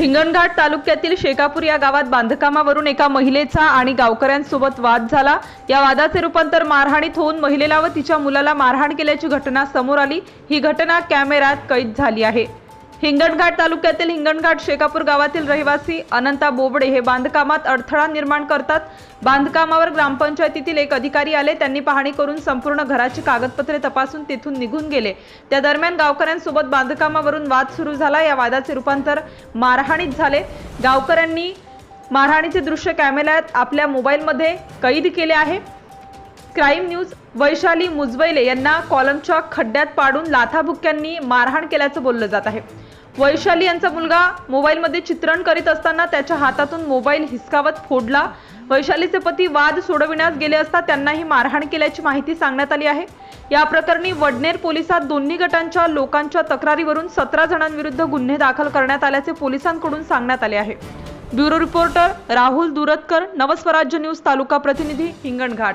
हिंगणघाट तालुक्यातील शेकापूर या गावात बांधकामावरून एका महिलेचा आणि गावकऱ्यांसोबत वाद झाला. या वादाचे रूपांतर मारहाणीत होऊन महिलेला व तिच्या मुलाला मारहाण केल्याची घटना समोर आली. ही घटना कॅमेऱ्यात कैद झाली आहे. हिंगणघाट तालुक्यातील हिंगणघाट शेकापूर गावातील रहिवासी अनंता बोबडे हे बांधकामात अडथळा निर्माण करतात. बांधकामावर ग्रामपंचायतीतील एक अधिकारी आले. त्यांनी पाहणी करून संपूर्ण घराची कागदपत्रे तपासून तेथून निघून गेले. त्या दरम्यान गावकऱ्यांसोबत बांधकामावरून वाद सुरू झाला. या वादाचे रूपांतर मारहाणीत झाले. गावकऱ्यांनी मारहाणीचे दृश्य कॅमेऱ्यात आपल्या मोबाईलमध्ये कैद केले आहे. क्राईम न्यूज वैशाली मुजवैले यांना कॉलमच्या खड्ड्यात पाडून लाथाबुक्क्यांनी मारहाण केल्याचं बोललं जात आहे. वैशाली यांचा मुलगा मोबाईलमध्ये चित्रण करीत असताना त्याच्या हातातून मोबाईल हिसकावत फोडला. वैशालीचे पती वाद सोडविण्यास गेले असता त्यांनाही मारहाण केल्याची माहिती सांगण्यात आली आहे. या प्रकरणी वडनेर पोलिसात दोन्ही गटांच्या लोकांच्या तक्रारीवरून सतरा जणांविरुद्ध गुन्हे दाखल करण्यात आल्याचे पोलिसांकडून सांगण्यात आले आहे. Bureau reporter Rahul Durtakar Navswarajya news taluka प्रतिनिधी Hinganghat.